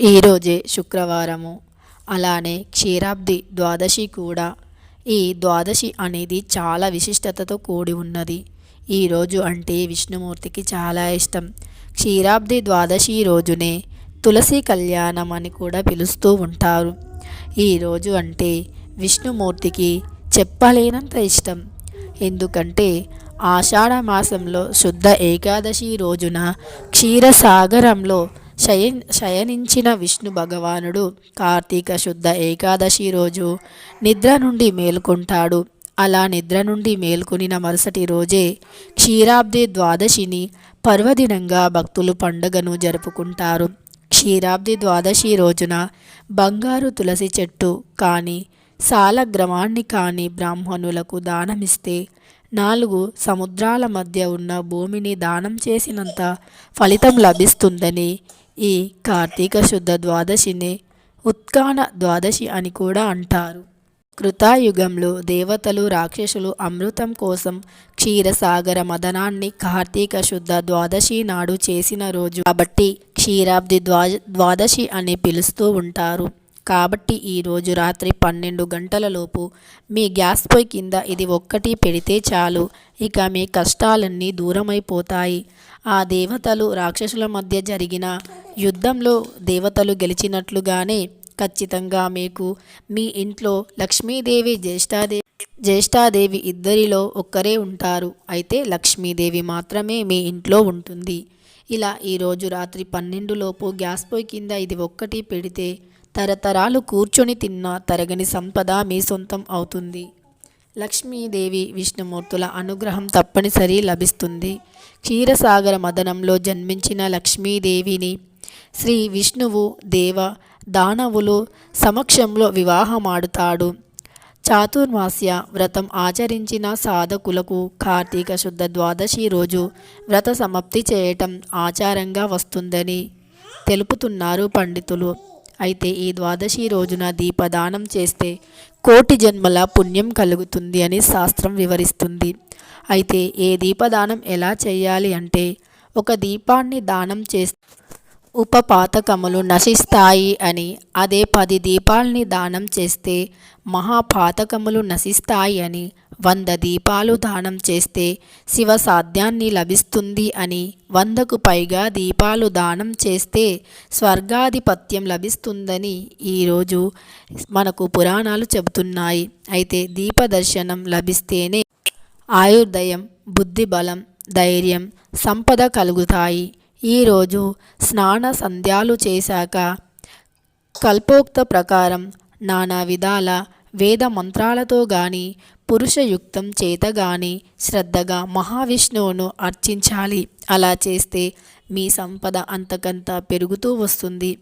ఈరోజే శుక్రవారము. అలానే క్షీరాబ్ది ద్వాదశి కూడా. ఈ ద్వాదశి అనేది చాలా విశిష్టతతో కూడి ఉన్నది. ఈరోజు అంటే విష్ణుమూర్తికి చాలా ఇష్టం. క్షీరాబ్ది ద్వాదశి రోజునే తులసి కళ్యాణం అని కూడా పిలుస్తూ ఉంటారు. ఈరోజు అంటే విష్ణుమూర్తికి చెప్పలేనంత ఇష్టం. ఎందుకంటే ఆషాఢ మాసంలో శుద్ధ ఏకాదశి రోజున క్షీరసాగరంలో శయ శయనించిన విష్ణు భగవానుడు కార్తీక శుద్ధ ఏకాదశి రోజు నిద్ర నుండి మేలుకుంటాడు. అలా నిద్ర నుండి మేల్కొనిన మరుసటి రోజే క్షీరాబ్ది ద్వాదశిని పర్వదినంగా భక్తులు పండుగను జరుపుకుంటారు. క్షీరాబ్ది ద్వాదశి రోజున బంగారు తులసి చెట్టు కానీ సాలగ్రమాన్ని కానీ బ్రాహ్మణులకు దానమిస్తే నాలుగు సముద్రాల మధ్య ఉన్న భూమిని దానం చేసినంత ఫలితం లభిస్తుందని ఈ కార్తీక శుద్ధ ద్వాదశిని ఉత్కాన ద్వాదశి అని కూడా అంటారు. కృతాయుగంలో దేవతలు రాక్షసులు అమృతం కోసం క్షీరసాగర మదనాన్ని కార్తీక శుద్ధ ద్వాదశి నాడు చేసిన రోజు. కాబట్టి క్షీరాబ్ది ద్వా ద్వాదశి అని పిలుస్తూ ఉంటారు. కాబట్టి ఈరోజు రాత్రి పన్నెండు గంటలలోపు మీ గ్యాస్ పొయ్యి కింద ఇది ఒక్కటి పెడితే చాలు. ఇక మీ కష్టాలన్నీ దూరమైపోతాయి. ఆ దేవతలు రాక్షసుల మధ్య జరిగిన యుద్ధంలో దేవతలు గెలిచినట్లుగానే ఖచ్చితంగా మీకు మీ ఇంట్లో లక్ష్మీదేవి జ్యేష్ఠాదేవి జ్యేష్ఠాదేవి ఇద్దరిలో ఒక్కరే ఉంటారు. అయితే లక్ష్మీదేవి మాత్రమే మీ ఇంట్లో ఉంటుంది. ఇలా ఈరోజు రాత్రి పన్నెండులోపు గ్యాస్ పొయ్యి కింద ఇది ఒక్కటి పెడితే తరతరాలు కూర్చొని తిన్న తరగని సంపద మీ సొంతం అవుతుంది. లక్ష్మీదేవి విష్ణుమూర్తుల అనుగ్రహం తప్పనిసరి లభిస్తుంది. క్షీరసాగర మదనంలో జన్మించిన లక్ష్మీదేవిని శ్రీ విష్ణువు దేవ దానవులు సమక్షంలో వివాహమాడుతాడు. చాతుర్మాస్య వ్రతం ఆచరించిన సాధకులకు కార్తీక శుద్ధ ద్వాదశి రోజు వ్రత సమాప్తి చేయటం ఆచారంగా వస్తుందని తెలుపుతున్నారు పండితులు. అయితే ఈ ద్వాదశి రోజున దీపదానం చేస్తే కోటి జన్మల పుణ్యం కలుగుతుంది అని శాస్త్రం వివరిస్తుంది. అయితే ఏ దీపదానం ఎలా చేయాలి అంటే ఒక దీపాన్ని దానం చేస్తే ఉపపాతకములు నశిస్తాయి అని అదే పది దీపాల్ని దానం చేస్తే మహాపాతకములు నశిస్తాయి అని వంద దీపాలు దానం చేస్తే శివ సాధ్యాన్ని లభిస్తుంది అని వందకు పైగా దీపాలు దానం చేస్తే స్వర్గాధిపత్యం లభిస్తుందని ఈరోజు మనకు పురాణాలు చెబుతున్నాయి. అయితే దీపదర్శనం లభిస్తేనే ఆయుర్దయం బుద్ధిబలం ధైర్యం సంపద కలుగుతాయి. ఈరోజు స్నాన సంధ్యాలు చేశాక కల్పోక్త ప్రకారం నానా విధాల వేద మంత్రాలతో గాని పురుషయుక్తం చేత గాని శ్రద్ధగా మహావిష్ణువును అర్చించాలి. అలా చేస్తే మీ సంపద అంతకంత పెరుగుతూ వస్తుంది.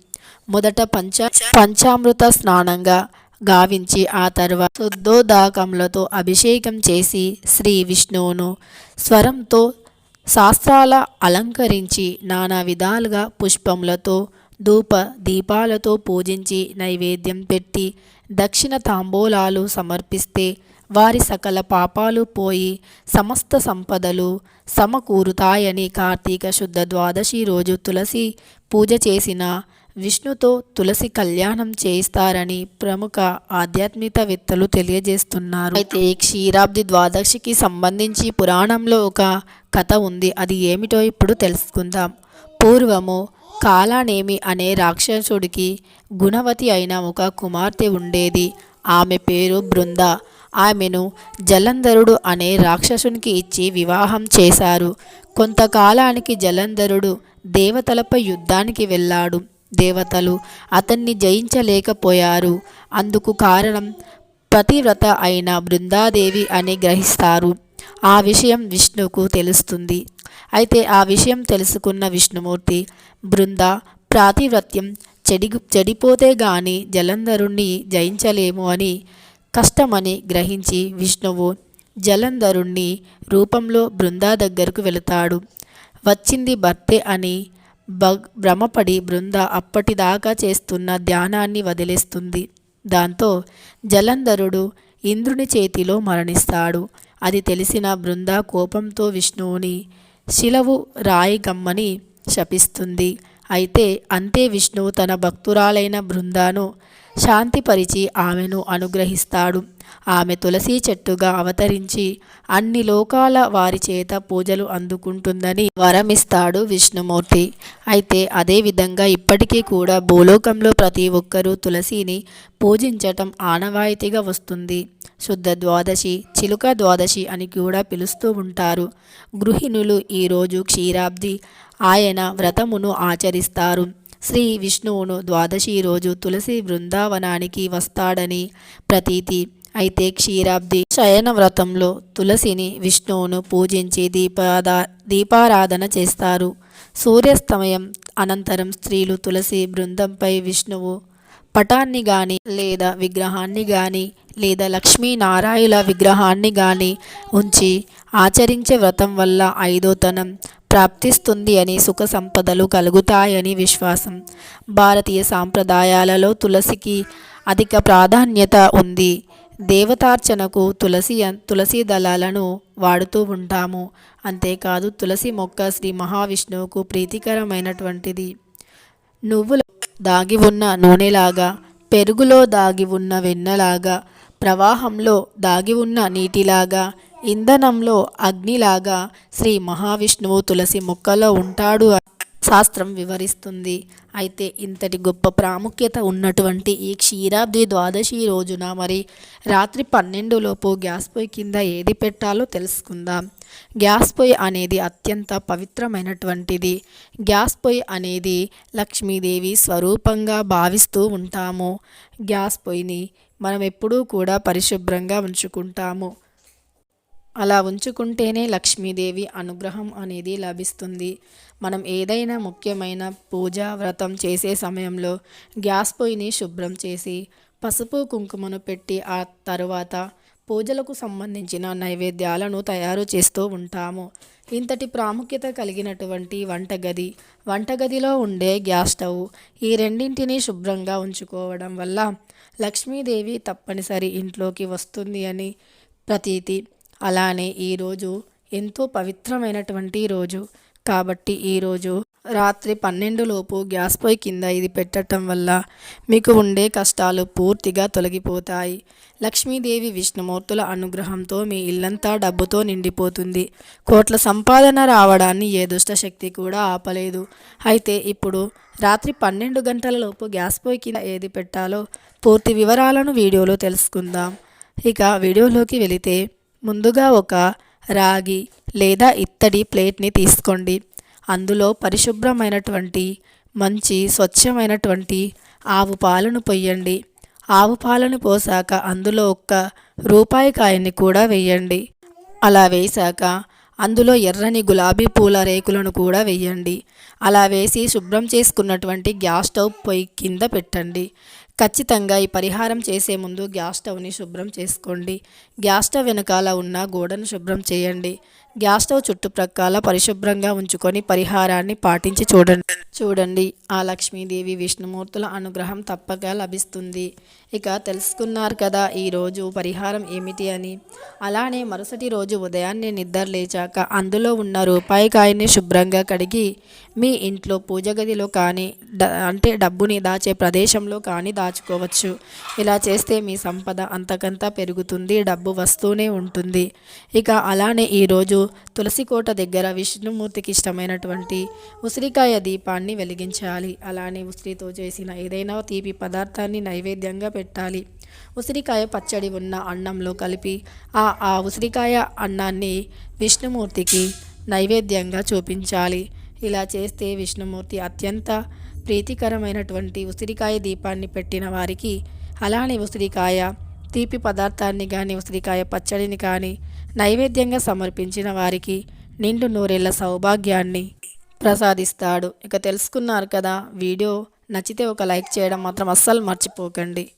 మొదట పంచ పంచామృత స్నానంగా గావించి ఆ తర్వాత శుద్ధోదాకములతో అభిషేకం చేసి శ్రీ విష్ణువును స్వరంతో శాస్త్రాల అలంకరించి నానా విధాలుగా పుష్పములతో ధూప దీపాలతో పూజించి నైవేద్యం పెట్టి దక్షిణ తాంబూలాలు సమర్పిస్తే వారి సకల పాపాలు పోయి సమస్త సంపదలు సమకూరుతాయని కార్తీక శుద్ధ ద్వాదశి రోజు తులసి పూజ చేసిన విష్ణుతో తులసి కళ్యాణం చేయిస్తారని ప్రముఖ ఆధ్యాత్మికవేత్తలు తెలియజేస్తున్నారు. అయితే క్షీరాబ్ది ద్వాదశికి సంబంధించి పురాణంలో ఒక కథ ఉంది. అది ఏమిటో ఇప్పుడు తెలుసుకుందాం. పూర్వము కాలానేమి అనే రాక్షసుడికి గుణవతి అయిన ఒక కుమార్తె ఉండేది. ఆమె పేరు బృంద. ఆమెను జలంధరుడు అనే రాక్షసునికి ఇచ్చి వివాహం చేశారు. కొంతకాలానికి జలంధరుడు దేవతలపై యుద్ధానికి వెళ్ళాడు. దేవతలు అతన్ని జయించలేకపోయారు. అందుకు కారణం పతివ్రత అయిన బృందాదేవి అని గ్రహిస్తారు. ఆ విషయం విష్ణుకు తెలుస్తుంది. అయితే ఆ విషయం తెలుసుకున్న విష్ణుమూర్తి బృంద ప్రాతివ్రత్యం చెడి చెడిపోతే గాని జలంధరుణ్ణి జయించలేము అని కష్టమని గ్రహించి విష్ణువు జలంధరుణ్ణి రూపంలో బృందా దగ్గరకు వెళతాడు. వచ్చింది భర్తే అని భ్రమపడి బృంద అప్పటిదాకా చేస్తున్న ధ్యానాన్ని వదిలేస్తుంది. దాంతో జలంధరుడు ఇంద్రుని చేతిలో మరణిస్తాడు. అది తెలిసిన బృంద కోపంతో విష్ణువుని శిలవు రాయి గమ్మని శపిస్తుంది. అయితే అంతే విష్ణువు తన భక్తురాలైన బృందాను శాంతిపరిచి ఆమెను అనుగ్రహిస్తాడు. ఆమె తులసి చెట్టుగా అవతరించి అన్ని లోకాల వారి చేత పూజలు అందుకుంటుందని వరమిస్తాడు విష్ణుమూర్తి. అయితే అదేవిధంగా ఇప్పటికీ కూడా భూలోకంలో ప్రతి ఒక్కరూ తులసిని పూజించటం ఆనవాయితీగా వస్తుంది. శుద్ధ ద్వాదశి చిలుక ద్వాదశి అని కూడా పిలుస్తూ ఉంటారు. గృహిణులు ఈరోజు క్షీరాబ్ది. ఆయన వ్రతమును ఆచరిస్తారు. శ్రీ విష్ణువును ద్వాదశి రోజు తులసి బృందావనానికి వస్తాడని ప్రతీతి. అయితే క్షీరాబ్ది శయన వ్రతంలో తులసిని విష్ణువును పూజించి దీపాదా దీపారాధన చేస్తారు. సూర్యాస్తమయం అనంతరం స్త్రీలు తులసి బృందంపై విష్ణువు పటాన్ని గాని లేదా విగ్రహాన్ని గాని లేదా లక్ష్మీనారాయణ విగ్రహాన్ని గాని ఉంచి ఆచరించే వ్రతం వల్ల ఐదోతనం ప్రాప్తిస్తుంది అని సుఖ సంపదలు కలుగుతాయని విశ్వాసం. భారతీయ సాంప్రదాయాలలో తులసికి అధిక ప్రాధాన్యత ఉంది. దేవతార్చనకు తులసి తులసి దళాలను వాడుతూ ఉంటాము. అంతేకాదు తులసి మొక్క శ్రీ మహావిష్ణువుకు ప్రీతికరమైనటువంటిది. నువ్వుల దాగి ఉన్న నూనెలాగా పెరుగులో దాగి ఉన్న వెన్నలాగా ప్రవాహంలో దాగి ఉన్న నీటిలాగా ఇంధనంలో అగ్నిలాగా శ్రీ మహావిష్ణువు తులసి మొక్కలో ఉంటాడు శాస్త్రం వివరిస్తుంది. అయితే ఇంతటి గొప్ప ప్రాముఖ్యత ఉన్నటువంటి ఈ క్షీరాబ్ది ద్వాదశి రోజున మరి రాత్రి పన్నెండులోపు గ్యాస్ పొయ్యి కింద ఏది పెట్టాలో తెలుసుకుందాం. గ్యాస్ పొయ్యి అనేది అత్యంత పవిత్రమైనటువంటిది. గ్యాస్ పొయ్యి అనేది లక్ష్మీదేవి స్వరూపంగా భావిస్తూ ఉంటాము. గ్యాస్ పొయ్యిని మనం ఎప్పుడూ కూడా పరిశుభ్రంగా ఉంచుకుంటాము. అలా ఉంచుకుంటేనే లక్ష్మీదేవి అనుగ్రహం అనేది లభిస్తుంది. మనం ఏదైనా ముఖ్యమైన పూజ వ్రతం చేసే సమయంలో గ్యాస్ పొయ్యిని శుభ్రం చేసి పసుపు కుంకుమను పెట్టి ఆ తరువాత పూజలకు సంబంధించిన నైవేద్యాలను తయారు చేస్తూ ఉంటాము. ఇంతటి ప్రాముఖ్యత కలిగినటువంటి వంటగది వంటగదిలో ఉండే గ్యాస్ స్టవ్ ఈ రెండింటిని శుభ్రంగా ఉంచుకోవడం వల్ల లక్ష్మీదేవి తప్పనిసరి ఇంట్లోకి వస్తుంది అని ప్రతీతి. అలానే ఈరోజు ఎంతో పవిత్రమైనటువంటి రోజు. కాబట్టి ఈరోజు రాత్రి పన్నెండులోపు గ్యాస్ పొయ్యి కింద ఇది పెట్టడం వల్ల మీకు ఉండే కష్టాలు పూర్తిగా తొలగిపోతాయి. లక్ష్మీదేవి విష్ణుమూర్తుల అనుగ్రహంతో మీ ఇల్లంతా డబ్బుతో నిండిపోతుంది. కోట్ల సంపాదన రావడాన్ని ఏ దుష్ట శక్తి కూడా ఆపలేదు. అయితే ఇప్పుడు రాత్రి పన్నెండు గంటల లోపు గ్యాస్ పొయ్యి కింద ఏది పెట్టాలో పూర్తి వివరాలను వీడియోలో తెలుసుకుందాం. ఇక వీడియోలోకి వెళితే ముందుగా ఒక రాగి లేదా ఇత్తడి ప్లేట్ని తీసుకోండి. అందులో పరిశుభ్రమైనటువంటి మంచి స్వచ్ఛమైనటువంటి ఆవు పాలను పొయ్యండి. ఆవు పాలను పోసాక అందులో ఒక్క రూపాయి కాయని కూడా వేయండి. అలా వేశాక అందులో ఎర్రని గులాబీ పూల రేకులను కూడా వేయండి. అలా వేసి శుభ్రం చేసుకున్నటువంటి గ్యాస్ స్టవ్ పొయ్యి కింద పెట్టండి. ఖచ్చితంగా ఈ పరిహారం చేసే ముందు గ్యాస్ స్టవ్ని శుభ్రం చేసుకోండి. గ్యాస్ స్టవ్ వెనకాల ఉన్న గోడను శుభ్రం చేయండి. గ్యాస్ స్టవ్ చుట్టుప్రక్కల పరిశుభ్రంగా ఉంచుకొని పరిహారాన్ని పాటించి చూడండి. చూడండి ఆ లక్ష్మీదేవి విష్ణుమూర్తుల అనుగ్రహం తప్పక లభిస్తుంది. ఇక తెలుసుకున్నారు కదా ఈరోజు పరిహారం ఏమిటి అని. అలానే మరుసటి రోజు ఉదయాన్నే నిద్ర లేచాక అందులో ఉన్న రూపాయి కాయని శుభ్రంగా కడిగి మీ ఇంట్లో పూజ గదిలో కానీ అంటే డబ్బుని దాచే ప్రదేశంలో కానీ దాచుకోవచ్చు. ఇలా చేస్తే మీ సంపద అంతకంతా పెరుగుతుంది డబ్బు వస్తూనే ఉంటుంది. ఇక అలానే ఈరోజు తులసికోట దగ్గర విష్ణుమూర్తికి ఇష్టమైనటువంటి ఉసిరికాయ దీపాన్ని వెలిగించాలి. అలానే ఉసిరితో చేసిన ఏదైనా తీపి పదార్థాన్ని నైవేద్యంగా పెట్టాలి. ఉసిరికాయ పచ్చడి ఉన్న అన్నంలో కలిపి ఆ ఆ ఉసిరికాయ అన్నాన్ని విష్ణుమూర్తికి నైవేద్యంగా చూపించాలి. ఇలా చేస్తే విష్ణుమూర్తి అత్యంత ప్రీతికరమైనటువంటి ఉసిరికాయ దీపాన్ని పెట్టిన వారికి అలానే ఉసిరికాయ తీపి పదార్థాన్ని కానీ ఉసిరికాయ పచ్చడిని కానీ నైవేద్యంగా సమర్పించిన వారికి నిండు నూరేళ్ళ సౌభాగ్యాన్ని ప్రసాదిస్తాడు. ఇక తెలుసుకున్నారు కదా వీడియో నచ్చితే ఒక లైక్ చేయడం మాత్రం అస్సలు మర్చిపోకండి.